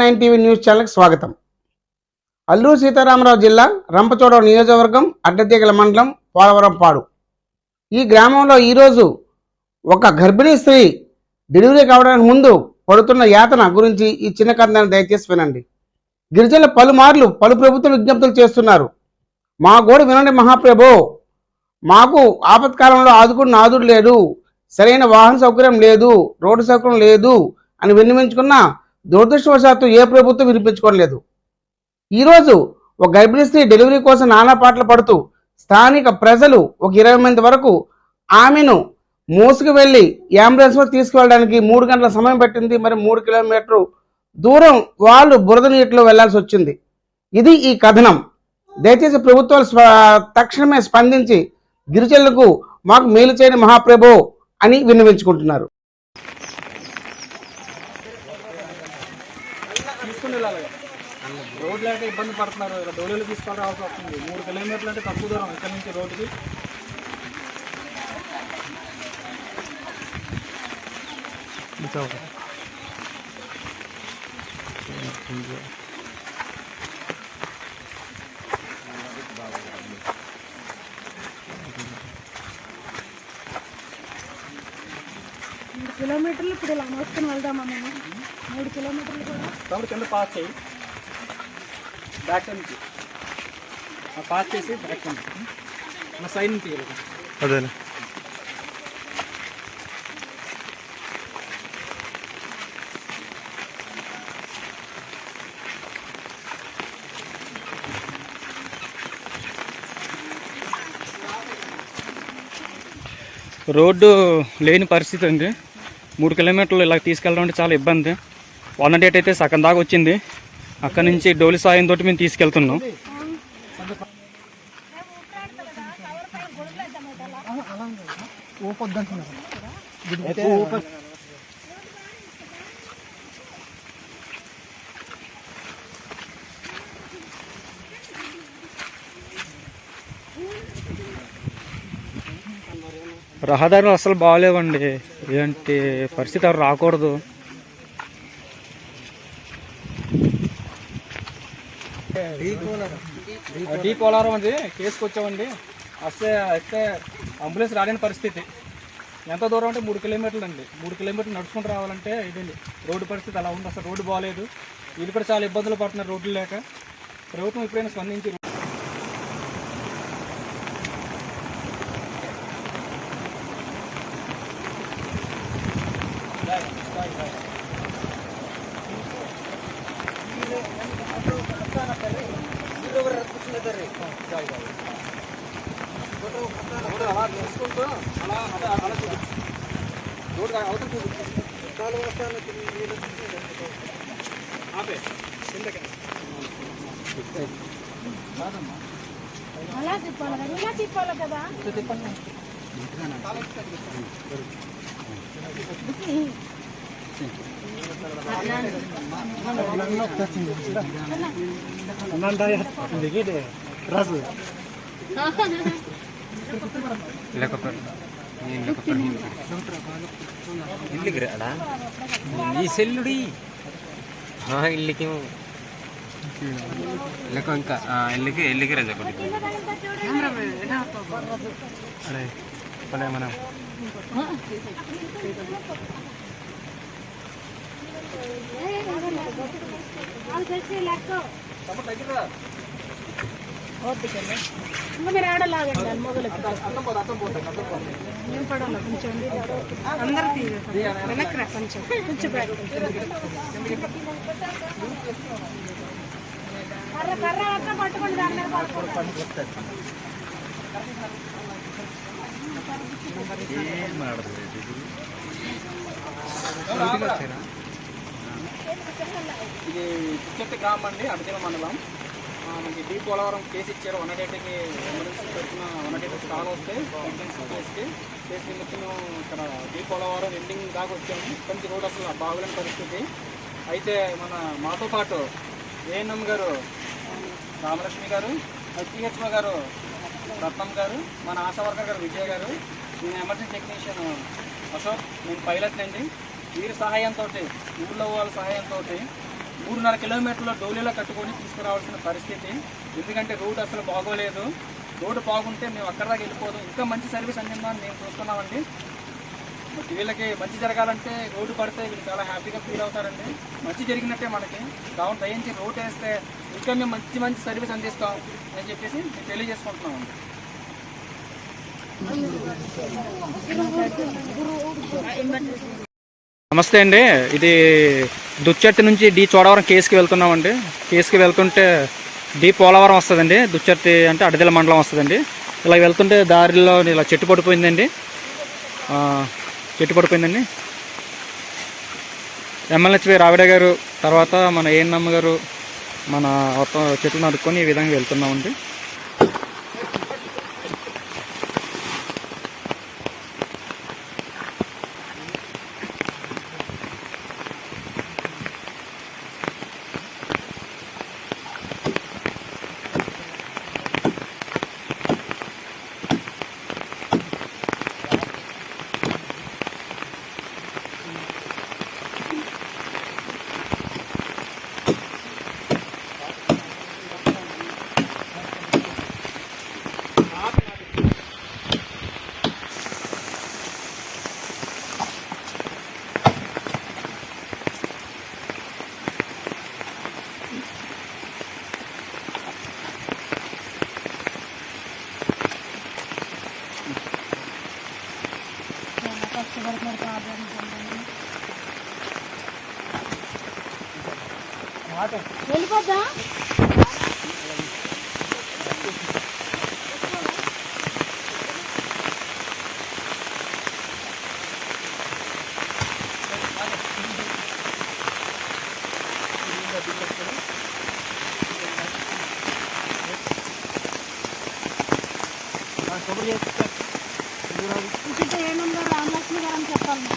Nine TV news ఛానల్కి స్వాగతం. అల్లూరు సీతారామరావు జిల్లా రంపచోడవ నియోజకవర్గం అడ్డతీగల మండలం పోలవరంపాడు. ఈ గ్రామంలో ఈరోజు ఒక గర్భిణీ స్త్రీ డెలివరీ కావడానికి ముందు పడుతున్న యాతన గురించి ఈ చిన్న కథనాన్ని దయచేసి వినండి. గిరిజనులు పలుమార్లు పలు ప్రభుత్వ విజ్ఞప్తులు చేస్తున్నారు. మా గోడు వినండి మహాప్రభో. మాకు ఆపత్కాలంలో ఆదుకున్న నాదుడు లేడు. సరైన వాహన సౌకర్యం లేదు. రోడ్డు సౌకర్యం లేదు అని విన్నవించుకున్నా దురదృష్టవశాత్తు ఏ ప్రభుత్వం వినిపించుకోలేదు. ఈరోజు ఒక గర్భిణీ స్త్రీ డెలివరీ కోసం నానా పాటలు పడుతూ స్థానిక ప్రజలు ఒక ఇరవై మంది వరకు ఆమెను మోసుకు వెళ్ళి అంబులెన్స్లో తీసుకువెళ్ళడానికి మూడు గంటల సమయం పట్టింది. మరి మూడు కిలోమీటర్లు దూరం వాళ్ళు బురద నీటిలో వెళ్ళాల్సి వచ్చింది. ఇది ఈ కథనం. దయచేసి ప్రభుత్వాలు తక్షణమే స్పందించి గిరిజనులకు మాకు మేలు చేయని మహాప్రభో అని విన్నవించుకుంటున్నారు తీసుకుని వెళ్ళాలి రోడ్ లేక ఇబ్బంది పడుతున్నారు. ఇలా డోలీలు తీసుకొని రావాల్సి వస్తుంది. మూడు కిలోమీటర్లు అంటే తక్కువ దూరం ఇక్కడ నుంచి రోడ్డుకి. మూడు కిలోమీటర్లు ఇప్పుడు ఇలా మోసుకొని వెళ్దామా మేము? మూడు కిలోమీటర్లు కూడా? కింద పాస్ చేయి. బ్యాక్ నుంచి పాస్ చేసి బ్యాక్ సైడ్ నుంచి నా సైడ్ నుంచి వెళ్ళాలి అదేలే. రోడ్డు లేని పరిస్థితి ఉంది. మూడు కిలోమీటర్లు ఇలా తీసుకెళ్ళడం అంటే చాలా ఇబ్బంది. వన్ డేట్ అయితే సగం దాకా వచ్చింది. అక్కడ నుంచి డోలి సాయం తోటి మేము తీసుకెళ్తున్నాం. రహదారులు అసలు బాగాలేవండి. ఏంటి పరిస్థితి ఎవరు రాకూడదు. డీ పోలారం అండి. కేసుకు వచ్చామండి వస్తే అయితే అంబులెన్స్ రాలేని పరిస్థితి. ఎంత దూరం అంటే మూడు కిలోమీటర్లు అండి మూడు కిలోమీటర్లు నడుచుకుంటూ రావాలంటే ఇదండి. రోడ్డు పరిస్థితి అలా ఉంది. అసలు రోడ్డు బాగాలేదు వీళ్ళు కూడా చాలా ఇబ్బందులు పడుతున్నారు రోడ్లు లేక. ప్రభుత్వం ఎప్పుడైనా స్పందించి ఇద్దరు అలా తీసుకుంటూ అలా అలా అలా చూపించు రోడ్డు అవతల చూపించు కాలు వస్తాను ఆపే కిందకి కాదమ్మా కదా. ఇలా కదా తిప్పండి இல்லைங்கிறடா நீ செல்லுடி ஆ இல்லைக்கும் இல்லைக்கும் ఇంకా ఎల్లికి ఎల్లికి రజ కొట్టి అరే పడే మనం మీరు ఆడలాగండి దాని మొదలు నేను పడాలి కొంచెం అందరూ వెనక్కి రా కొంచెం కొంచెం కర్ర కర్ర పట్టుకోండి దాని మీద పడుకోండి ఇది చిచ్చట్టి గ్రామం అండి అడతిల మండలం. మనకి డీ పోలవరం కేసు ఇచ్చారు. వన్ ఎయిటీకి ఎమర్జెన్సీ పెట్టిన వన్ ఎయిటీ కాల్ వస్తే ఎమర్జెన్సీ కేసుకి కేసు నిమిత్తం ఇక్కడ డీ పోలవరం ఎండింగ్ దాకా వచ్చాము. ఇక్కడి రోడ్ అసలు బాగులేని పరిస్థితి. అయితే మన మాతో పాటు ఏఎన్ఎం గారు రామలక్ష్మి గారు ఎస్పీహెచ్ఓ గారు రత్నం గారు మన ఆశా వర్కర్ గారు విజయ్ గారు నేను ఎమర్జెన్సీ టెక్నీషియన్ అశోక్ నేను పైలట్ అండి. వీరి సహాయంతో ఊళ్ళో వాళ్ళ సహాయంతో మూడున్నర కిలోమీటర్ల డోలీలో కట్టుకొని తీసుకురావాల్సిన పరిస్థితి. ఎందుకంటే రోడ్డు అసలు బాగోలేదు. రోడ్డు బాగుంటే మేము అక్కడ దాకా వెళ్ళిపోదాం. ఇంకా మంచి సర్వీస్ అందిందని మేము చూస్తున్నామండి. వీళ్ళకి మంచి జరగాలంటే రోడ్డు పడితే వీళ్ళు చాలా హ్యాపీగా ఫీల్ అవుతారండి. మంచి జరిగినట్టే మనకి. కావున దయించి రోడ్ వేస్తే ఇంకా మేము మంచి మంచి సర్వీస్ అందిస్తాం అని చెప్పేసి మేము తెలియజేసుకుంటున్నామండి. నమస్తే అండి. ఇది దుచ్చర్తి నుంచి డి చోడవరం కేసుకి వెళ్తున్నామండి. కేసుకి వెళ్తుంటే డి పోలవరం వస్తుందండి. దుచ్చర్తి అంటే అడదిల మండలం వస్తుందండి. ఇలా వెళ్తుంటే దారిలో ఇలా చెట్టు పడిపోయిందండి. చెట్టు పడిపోయిందండి. ఎమ్మెల్యేహెచ్పి రావిడ గారు తర్వాత మన ఏఎన్ఎం గారు మన మొత్తం చెట్లు నరుక్కొని ఈ విధంగా వెళ్తున్నామండి. వెళ్ళిపోద్దా. ఇక్కడ ఏ నెంబర్? రామలక్ష్మి గారు అని చెప్పాలి.